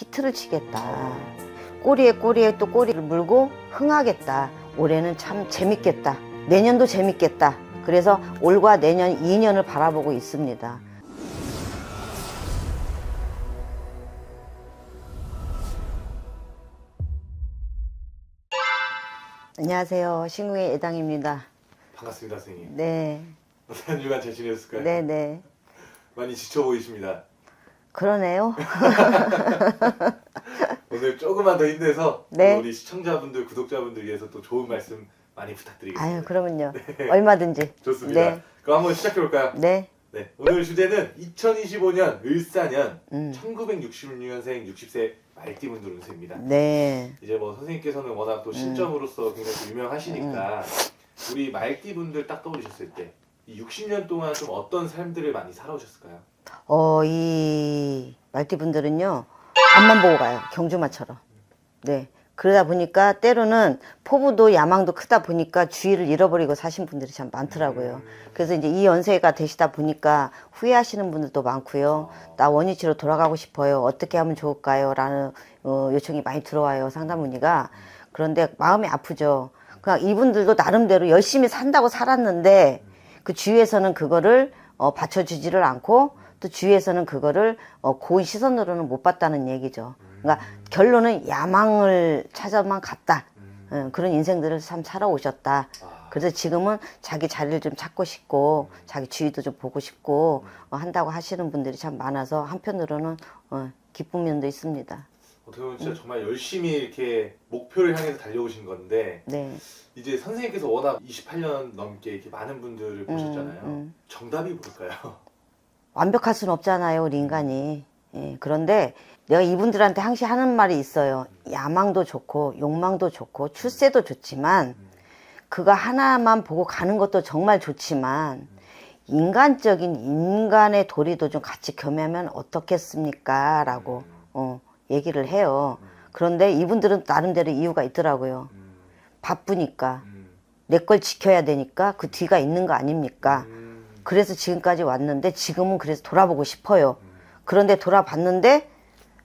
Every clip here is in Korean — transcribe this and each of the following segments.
히트를 치겠다. 꼬리에 꼬리에 또 꼬리를 물고 흥하겠다. 올해는 참 재밌겠다. 내년도 재밌겠다. 그래서 올과 내년 2년을 바라보고 있습니다. 안녕하세요. 신궁의 애당입니다. 반갑습니다, 선생님. 네, 한 주간 잘 지내셨을까요? 네, 네. 많이 지쳐 보이십니다. 그러네요. 오늘 조금만 더 힘내서 네. 또 우리 시청자분들, 구독자분들 위해서 또 좋은 말씀 많이 부탁드리겠습니다. 아유, 그러면요. 얼마든지. 좋습니다. 네, 그럼 한번 시작해 볼까요? 네. 네. 오늘 주제는 2025년 을사년 음. 1966년생 60세 말띠분 들 운세입니다. 네. 이제 뭐 선생님께서는 워낙 또 신점으로서 굉장히 또 유명하시니까 우리 말띠분들 딱 떠오르셨을 때 이 60년 동안 좀 어떤 삶들을 많이 살아오셨을까요? 어, 이 말띠분들은요, 앞만 보고 가요. 경주마처럼. 네. 그러다 보니까 때로는 포부도 야망도 크다 보니까 주의를 잃어버리고 사신 분들이 참 많더라고요. 그래서 이제 이 연세가 되시다 보니까 후회하시는 분들도 많고요. 나 원위치로 돌아가고 싶어요. 어떻게 하면 좋을까요? 라는 어, 요청이 많이 들어와요. 상담 문의가. 그런데 마음이 아프죠. 그냥 이분들도 나름대로 열심히 산다고 살았는데 그 주위에서는 그거를 어, 받쳐주지를 않고 또 주위에서는 그거를 어, 고운 시선으로는 못 봤다는 얘기죠. 그러니까 결론은 야망을 찾아만 갔다. 어, 그런 인생들을 참 살아오셨다. 아, 그래서 지금은 자기 자리를 좀 찾고 싶고 자기 주위도 좀 보고 싶고 어, 한다고 하시는 분들이 참 많아서 한편으로는 어, 기쁜 면도 있습니다. 어떻게 보면 진짜 정말 열심히 이렇게 목표를 향해서 달려오신 건데 네. 이제 선생님께서 워낙 28년 넘게 이렇게 많은 분들을 보셨잖아요. 음. 정답이 뭘까요? 완벽할 수는 없잖아요, 우리 인간이. 예, 그런데 내가 이분들한테 항상 하는 말이 있어요. 야망도 좋고, 욕망도 좋고, 출세도 좋지만, 그거 하나만 보고 가는 것도 정말 좋지만, 인간적인 인간의 도리도 좀 같이 겸하면 어떻겠습니까? 라고, 어, 얘기를 해요. 그런데 이분들은 나름대로 이유가 있더라고요. 음, 바쁘니까. 음, 내걸 지켜야 되니까 그 뒤가 있는 거 아닙니까? 음, 그래서 지금까지 왔는데 지금은 그래서 돌아보고 싶어요. 그런데 돌아봤는데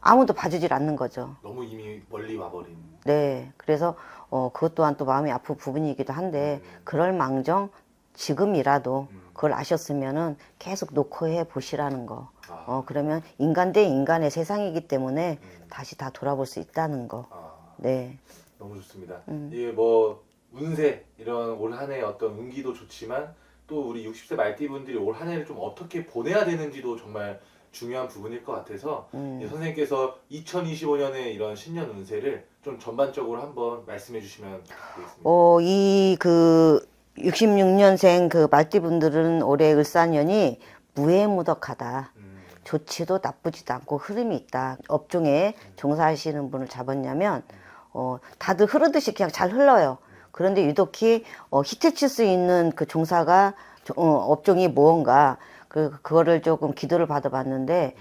아무도 봐주질 않는 거죠. 너무 이미 멀리 와버린. 네. 그래서 어, 그것 또한 또 마음이 아픈 부분이기도 한데 그럴 망정 지금이라도 그걸 아셨으면은 계속 녹화해 보시라는 거. 아, 어, 그러면 인간 대 인간의 세상이기 때문에 다시 다 돌아볼 수 있다는 거. 아, 네. 너무 좋습니다. 음. 이게 뭐 운세 이런 올 한해 어떤 운기도 좋지만 또 우리 60세 말띠분들이 올 한 해를 좀 어떻게 보내야 되는지도 정말 중요한 부분일 것 같아서 음. 예, 선생님께서 2025년의 이런 신년 운세를 좀 전반적으로 한번 말씀해 주시면 되겠습니다. 어, 이 그 66년생 그 말띠분들은 올해 을사년이 무해무덕하다. 음, 좋지도 나쁘지도 않고 흐름이 있다. 업종에 종사하시는 분을 잡았냐면 어, 다들 흐르듯이 그냥 잘 흘러요. 그런데 유독히 어, 히트 칠 수 있는 그 종사가 조- 어, 업종이 무언가 그 그거를 조금 기도를 받아봤는데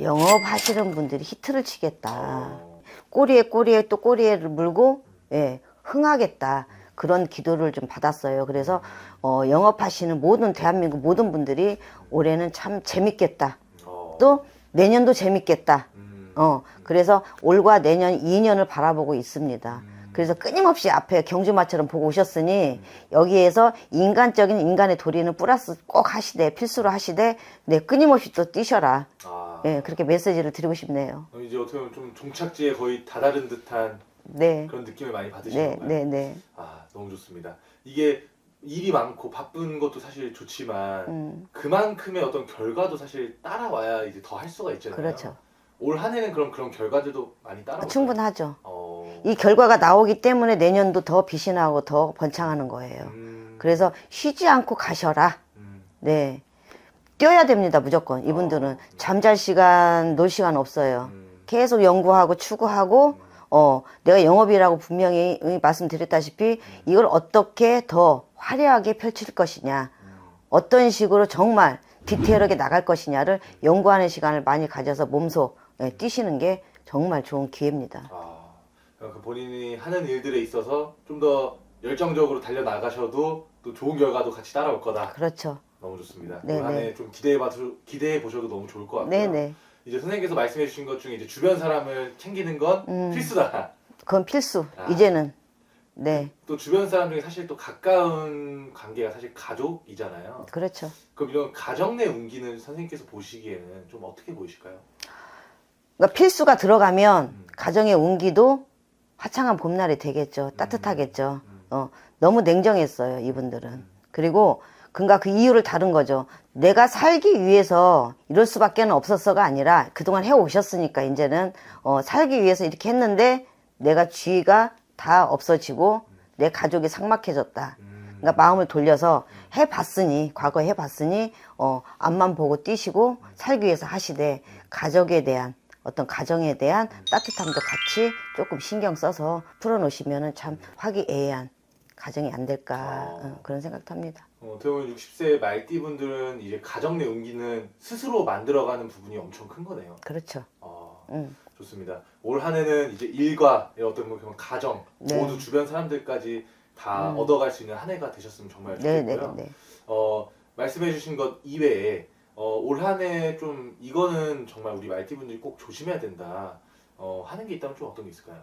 영업하시는 분들이 히트를 치겠다. 어, 꼬리에 꼬리에 또 꼬리를 물고 예 흥하겠다 그런 기도를 좀 받았어요. 그래서 어, 영업하시는 모든 대한민국 모든 분들이 올해는 참 재밌겠다. 어, 또 내년도 재밌겠다. 음, 어 그래서 올과 내년 2년을 바라보고 있습니다. 그래서 끊임없이 앞에 경주마처럼 보고 오셨으니 여기에서 인간적인 인간의 도리는 플러스 꼭 하시되 필수로 하시되 네 끊임없이 또 뛰셔라. 아, 예 그렇게 메시지를 드리고 싶네요. 어, 이제 어떻게 보면 좀 종착지에 거의 다다른 듯한 네. 그런 느낌을 많이 받으시는 네, 건가요? 네, 네. 아 너무 좋습니다. 이게 일이 많고 바쁜 것도 사실 좋지만 음, 그만큼의 어떤 결과도 사실 따라와야 이제 더 할 수가 있잖아요. 그렇죠. 올 한해는 그럼 그런 결과들도 많이 따라올까요? 충분하죠. 어, 이 결과가 나오기 때문에 내년도 더 빛이 나고 더 번창하는 거예요. 음, 그래서 쉬지 않고 가셔라. 음, 네. 뛰어야 됩니다, 무조건. 이분들은 잠잘 시간, 놀 시간 없어요. 음, 계속 연구하고 추구하고, 어, 내가 영업이라고 분명히 말씀드렸다시피 이걸 어떻게 더 화려하게 펼칠 것이냐. 어떤 식으로 정말 디테일하게 나갈 것이냐를 연구하는 시간을 많이 가져서 몸소 예, 뛰시는 게 정말 좋은 기회입니다. 아, 그 본인이 하는 일들에 있어서 좀 더 열정적으로 달려 나가셔도 또 좋은 결과도 같이 따라올 거다. 그렇죠. 너무 좋습니다. 네, 올 한해 좀 기대해 봐 기대해 보셔도 너무 좋을 것 같고요. 네네. 이제 선생님께서 말씀해 주신 것 중에 이제 주변 사람을 챙기는 건 음. 필수다. 그건 필수. 아. 이제는. 네. 또 주변 사람 중에 사실 또 가까운 관계가 사실 가족이잖아요. 그렇죠. 그럼 이런 가정 내 운기는 선생님께서 보시기에는 좀 어떻게 보이실까요? 그러니까 필수가 들어가면 음. 가정의 운기도 화창한 봄날이 되겠죠. 따뜻하겠죠. 음. 어, 너무 냉정했어요, 이분들은. 그리고 그니까 그 이유를 다른 거죠. 내가 살기 위해서 이럴 수밖에 없었어가 아니라 그동안 해 오셨으니까 이제는 어, 살기 위해서 이렇게 했는데 내가 주의가 다 없어지고 내 가족이 삭막해졌다. 음. 그러니까 마음을 돌려서 해봤으니 과거 에 해봤으니 어 앞만 보고 뛰시고 살기 위해서 하시되 가족에 대한 어떤 가정에 대한 따뜻함도 같이 조금 신경 써서 풀어놓으시면은 참 화기애애한 가정이 안 될까 어. 어, 그런 생각도 합니다. 어, 어떻게 보면 60세 말띠 분들은 이제 가정 내 운기는 스스로 만들어가는 부분이 엄청 큰 거네요. 그렇죠. 어, 음. 좋습니다. 올 한해는 이제 일과 어떤 뭐 그런 가정 네. 모두 주변 사람들까지 다 음. 얻어갈 수 있는 한 해가 되셨으면 정말. 좋겠고요. 어, 말씀해주신 것 이외에 어, 올 한해 좀 이거는 정말 우리 말띠 분들이 꼭 조심해야 된다. 어, 하는 게 있다면 좀 어떤 게 있을까요?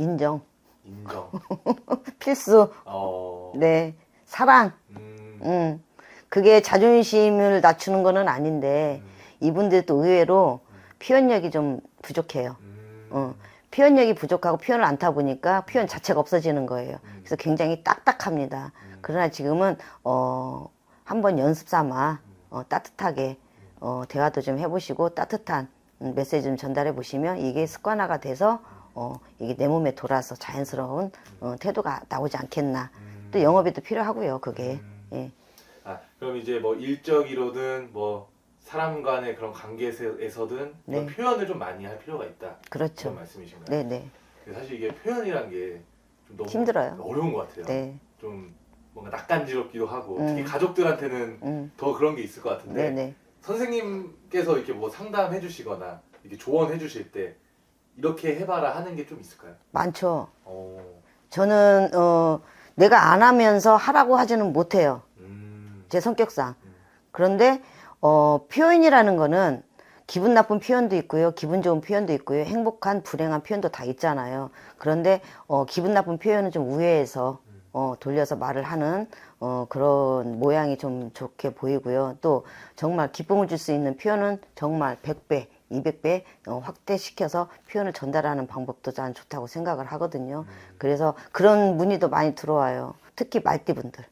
인정. 인정. 필수. 어, 네. 사랑. 음, 음. 그게 자존심을 낮추는 거는 아닌데 음, 이분들도 의외로 표현력이 좀 부족해요. 음, 어, 표현력이 부족하고 표현을 안 타 보니까 표현 자체가 없어지는 거예요. 음. 그래서 굉장히 딱딱합니다. 음. 그러나 지금은 어, 한번 연습 삼아 어, 따뜻하게 어, 대화도 좀 해보시고 따뜻한 음, 메시지 좀 전달해 보시면 이게 습관화가 돼서 어, 이게 내 몸에 돌아서 자연스러운 어, 태도가 나오지 않겠나. 음. 또 영업에도 필요하고요. 그게. 음. 예. 아, 그럼 이제 뭐 일적이로든 뭐 사람 간의 그런 관계에서든 네. 그런 표현을 좀 많이 할 필요가 있다. 그렇죠. 그런 말씀이신가요? 네네. 사실 이게 표현이란 게 좀 너무 힘들어요. 어려운 것 같아요. 네. 좀 뭔가 낯간지럽기도 하고 음. 특히 가족들한테는 음. 더 그런 게 있을 것 같은데 네네. 선생님께서 이렇게 뭐 상담해 주시거나 이렇게 조언해 주실 때 이렇게 해봐라 하는 게 좀 있을까요? 많죠. 어, 저는, 어, 내가 안 하면서 하라고 하지는 못해요. 음, 제 성격상. 음. 그런데 어, 표현이라는 거는 기분 나쁜 표현도 있고요, 기분 좋은 표현도 있고요, 행복한 불행한 표현도 다 있잖아요. 그런데 어, 기분 나쁜 표현은 좀 우회해서 어, 돌려서 말을 하는 어, 그런 모양이 좀 좋게 보이고요. 또 정말 기쁨을 줄 수 있는 표현은 정말 100배, 200배 어, 확대시켜서 표현을 전달하는 방법도 난 좋다고 생각을 하거든요. 그래서 그런 문의도 많이 들어와요. 특히 말띠분들.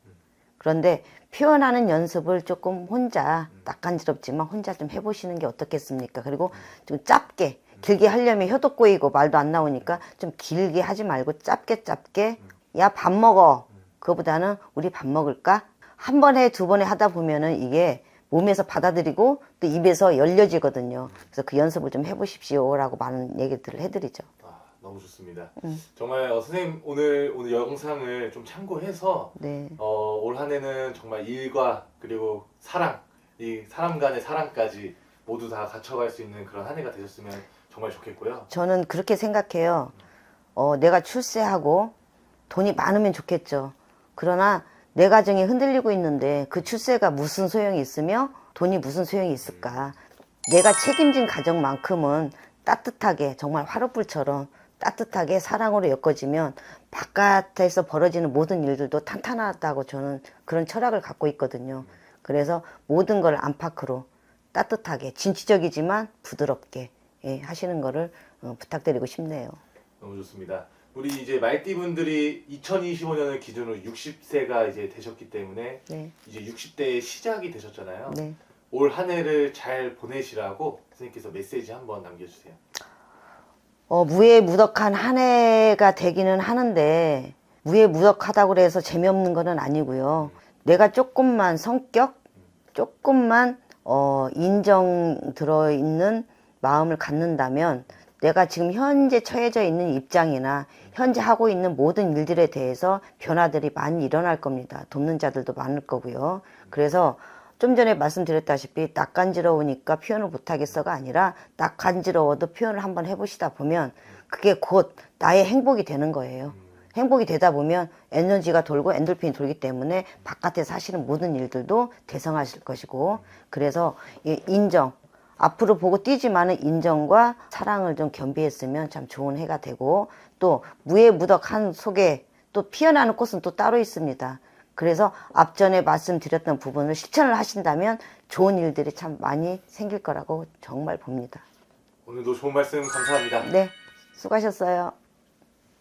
그런데 표현하는 연습을 조금 혼자 낯간지럽지만 혼자 좀 해보시는 게 어떻겠습니까? 그리고 좀 짧게 길게 하려면 혀도 꼬이고 말도 안 나오니까 좀 길게 하지 말고 짧게 짧게 야 밥 먹어 그거보다는 우리 밥 먹을까? 한 번에 두 번에 하다 보면은 이게 몸에서 받아들이고 또 입에서 열려지거든요. 그래서 그 연습을 좀 해보십시오라고 많은 얘기들을 해드리죠. 아, 너무 좋습니다. 음. 정말 어, 선생님 오늘 오늘 영상을 좀 참고해서 네, 어, 올 한해는 정말 일과 그리고 사랑 이 사람 간의 사랑까지 모두 다 갖춰갈 수 있는 그런 한 해가 되셨으면 정말 좋겠고요. 저는 그렇게 생각해요. 어, 내가 출세하고 돈이 많으면 좋겠죠. 그러나 내 가정이 흔들리고 있는데 그 출세가 무슨 소용이 있으며 돈이 무슨 소용이 있을까. 내가 책임진 가정만큼은 따뜻하게 정말 화롯불처럼 따뜻하게 사랑으로 엮어지면 바깥에서 벌어지는 모든 일들도 탄탄하다고 저는 그런 철학을 갖고 있거든요. 그래서 모든 걸 안팎으로 따뜻하게 진취적이지만 부드럽게 예, 하시는 거를 어, 부탁드리고 싶네요. 너무 좋습니다. 우리 이제 말띠 분들이 2025년을 기준으로 60세가 이제 되셨기 때문에 네, 이제 60대의 시작이 되셨잖아요. 네. 올 한 해를 잘 보내시라고 선생님께서 메시지 한번 남겨주세요. 어, 무해무덕한 한 해가 되기는 하는데 무해무덕하다고 해서 재미없는 거는 아니고요. 내가 조금만 성격, 조금만 어, 인정 들어 있는 마음을 갖는다면 내가 지금 현재 처해져 있는 입장이나 현재 하고 있는 모든 일들에 대해서 변화들이 많이 일어날 겁니다. 돕는 자들도 많을 거고요. 그래서 좀 전에 말씀드렸다시피 낯 간지러우니까 표현을 못하겠어가 아니라 낯 간지러워도 표현을 한번 해보시다 보면 그게 곧 나의 행복이 되는 거예요. 행복이 되다 보면 에너지가 돌고 엔돌핀이 돌기 때문에 바깥에서 하시는 모든 일들도 대성하실 것이고 그래서 이 인정 앞으로 보고 뛰지만은 인정과 사랑을 좀 겸비했으면 참 좋은 해가 되고 또 무에 무덕한 속에 또 피어나는 꽃은 또 따로 있습니다. 그래서 앞전에 말씀드렸던 부분을 실천을 하신다면 좋은 일들이 참 많이 생길 거라고 정말 봅니다. 오늘도 좋은 말씀 감사합니다. 네, 수고하셨어요.